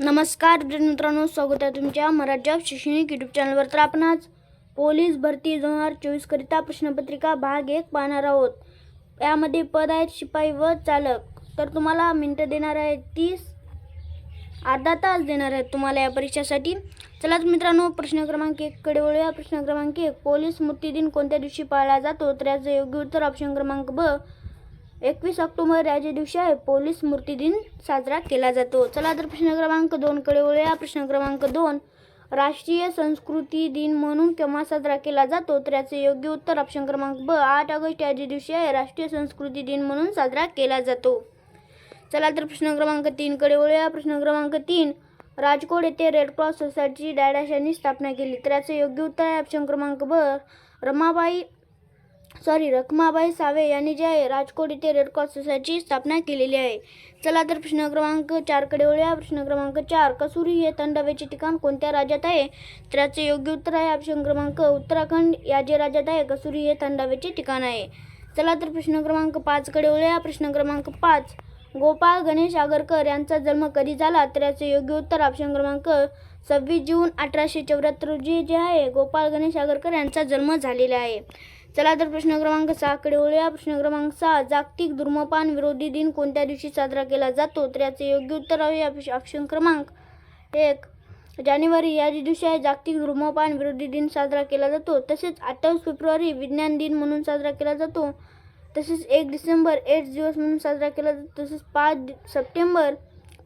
नमस्कार मित्रांनो स्वागत आहे तुमच्या मराठी शैक्षणिक यूट्यूब चॅनलवर तर आपण आज पोलीस भरती दोन हजार चोवीसकरिता प्रश्नपत्रिका भाग एक पाहणार आहोत. यामध्ये पद आहेत शिपाई व चालक. तर तुम्हाला मिनटं देणार आहे तीस अर्धा तास देणार आहेत तुम्हाला या परीक्षेसाठी. चलाच मित्रांनो प्रश्न क्रमांक एककडे वळूया. प्रश्न क्रमांक एक पोलीस स्मृती दिन कोणत्या दिवशी पाळला जातो? तर याचं योग्य उत्तर ऑप्शन क्रमांक ब एकवीस ऑक्टोबर या ज्या दिवशी आहे. पोलीस स्मृती दिन साजरा केला जातो. चला तर प्रश्न क्रमांक दोनकडे वळूया. प्रश्न क्रमांक दोन राष्ट्रीय संस्कृती दिन म्हणून केव्हा साजरा केला जातो? तर याचे योग्य उत्तर ऑप्शन क्रमांक ब आठ ऑगस्ट या ज्या दिवशी आहे. राष्ट्रीय संस्कृती दिन म्हणून साजरा केला जातो. चला तर प्रश्न क्रमांक तीनकडे वळूया. प्रश्न क्रमांक तीन राजकोट येथे रेड क्रॉस सोसायटीची डायडॅश यांनी स्थापना केली. तर याचे योग्य उत्तर आहे ऑप्शन क्रमांक ब रमाबाई सॉरी रखमाबाई सावे यांनी जे आहे राजकोट इथे रेड क्रॉस सोसायटीची स्थापना केलेली आहे. चला तर प्रश्न क्रमांक चारकडे वळूया. प्रश्न क्रमांक चार कसुरी हे थंड ठिकाण कोणत्या राज्यात आहे? तर याचे योग्य उत्तर आहे ऑप्शन क्रमांक उत्तराखंड. या जे राज्यात आहे कसुरी हे थंड ठिकाण आहे. चला तर प्रश्न क्रमांक पाचकडे वळूया. प्रश्न क्रमांक पाच गोपाळ गणेश आगरकर यांचा जन्म कधी झाला? तर याचे योग्य उत्तर ऑप्शन क्रमांक सव्वीस जून अठराशे चौऱ्याहत्तर रोजी जे आहे गोपाळ गणेश आगरकर यांचा जन्म झालेला आहे. चला तर प्रश्न क्रमांक सहाकडे वळूया. प्रश्न क्रमांक सहा जागतिक धूम्रपान विरोधी दिन कोणत्या दिवशी साजरा केला जातो? तर याचे योग्य उत्तर आहे ऑप्शन क्रमांक एक. जानेवारी या दिवशी आहे जागतिक धूम्रपान विरोधी दिन साजरा केला जातो. तसेच अठ्ठावीस फेब्रुवारी विज्ञान दिन म्हणून साजरा केला जातो. तसेच एक डिसेंबर एड्स दिवस म्हणून साजरा केला जातो. तसेच पाच सप्टेंबर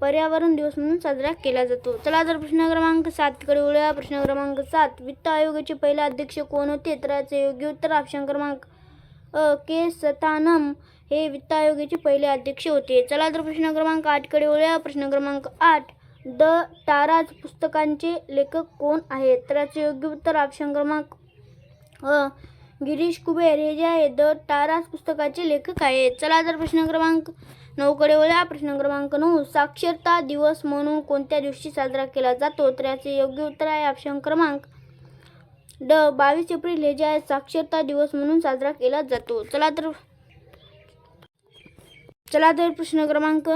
पर्यावरण दिवस म्हणून साजरा केला जातो. चला तर प्रश्न क्रमांक सातकडे वळूया. प्रश्न क्रमांक सात वित्त आयोगाचे पहिले अध्यक्ष कोण होते? तर याचे योग्य उत्तर ऑप्शन क्रमांक अ के सतानम हे वित्त आयोगाचे पहिले अध्यक्ष होते. चला तर प्रश्न क्रमांक आठकडे वळूया. प्रश्न क्रमांक आठ द ताराज पुस्तकांचे लेखक कोण आहेत? तर याचे योग्य उत्तर ऑप्शन क्रमांक अ गिरीश कुबेर. हे जे आहे द ताराज पुस्तकाचे लेखक आहेत. चला तर प्रश्न क्रमांक नऊकडे वळूया प्रश्न क्रमांक नऊ साक्षरता दिवस म्हणून कोणत्या दिवशी साजरा केला जातो? तर याचे योग्य उत्तर आहे ऑप्शन क्रमांक ड बावीस एप्रिल हे जे आहे साक्षरता दिवस म्हणून साजरा केला जातो. चला तर चला तर प्रश्न क्रमांक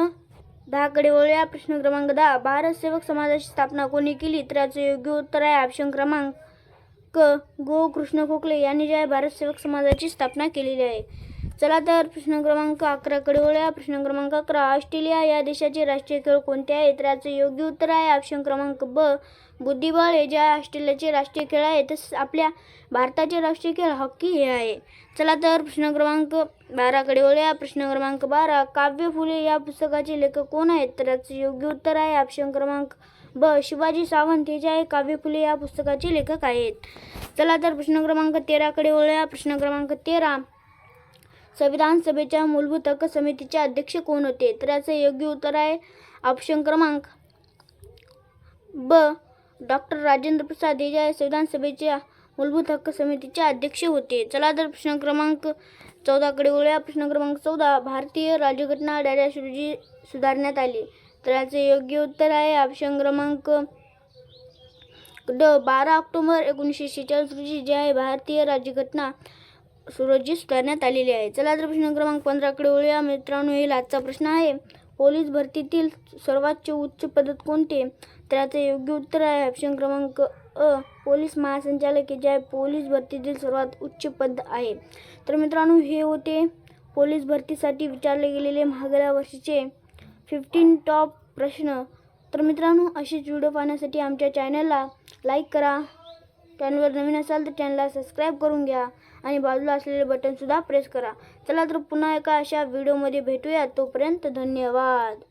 दहाकडे वळूया. प्रश्न क्रमांक दहा भारत सेवक समाजाची स्थापना कोणी केली? तर याचे योग्य उत्तर आहे ऑप्शन क्रमांक क गो कृष्ण खोकले यांनी जे आहे भारत सेवक समाजाची स्थापना केलेली आहे. चला तर प्रश्न क्रमांक अकराकडे वळूया. प्रश्न क्रमांक अकरा ऑस्ट्रेलिया या देशाचे राष्ट्रीय खेळ कोणते आहेत तर याचं योग्य उत्तर आहे ऑप्शन क्रमांक ब बुद्धिबळ. हे जे ऑस्ट्रेलियाचे राष्ट्रीय खेळ आहे तसेच आपल्या भारताचे राष्ट्रीय खेळ हॉकी हे आहे. चला तर प्रश्न क्रमांक बाराकडे वळूया. प्रश्न क्रमांक बारा काव्य फुले या पुस्तकाचे लेखक कोण आहेत? तर याचं योग्य उत्तर आहे ऑप्शन क्रमांक ब शिवाजी सावंत. हे जे आहे काव्य फुले या पुस्तकाचे लेखक आहेत. चला तर प्रश्न क्रमांक तेराकडे वळूया. प्रश्न क्रमांक तेरा संविधान सभेच्या मूलभूत हक्क समितीचे अध्यक्ष कोण होते? तर याचं योग्य उत्तर आहे ऑप्शन क्रमांक ब. डॉक्टर राजेंद्र प्रसाद हे ज्या संविधान सभेच्या मूलभूत हक्क समितीचे अध्यक्ष होते. चला तर प्रश्न क्रमांक चौदाकडे वळूया. प्रश्न क्रमांक चौदा भारतीय राज्यघटना डॅश रोजी सुधारण्यात आली. तर याचे योग्य उत्तर आहे ऑप्शन क्रमांक ड. बारा ऑक्टोबर एकोणीसशे शेहेचाळीस रोजी जी आहे भारतीय राज्यघटना रोजी करण्यात आलेली आहे. चला तर प्रश्न क्रमांक पंधराकडे वळूया. मित्रांनो येईल आजचा प्रश्न आहे पोलीस भरतीतील सर्वोच्च उच्च पदक कोणते? तर याचं योग्य उत्तर आहे ऑप्शन क्रमांक अ पोलीस महासंचालक हे जे आहे पोलीस भरतीतील सर्वात उच्च पद आहे. तर मित्रांनो हे होते पोलीस भरतीसाठी विचारले गेलेले मागल्या वर्षीचे फिफ्टीन टॉप प्रश्न. तर मित्रांनो असेच व्हिडिओ पाहण्यासाठी आमच्या चॅनलला लाईक करा. चॅनलवर नवीन असाल तर चॅनलला सबस्क्राईब करून घ्या. आणि बाजूला असलेले बटनसुद्धा प्रेस करा. चला तर पुन्हा एका अशा व्हिडिओमध्ये भेटूया तोपर्यंत धन्यवाद.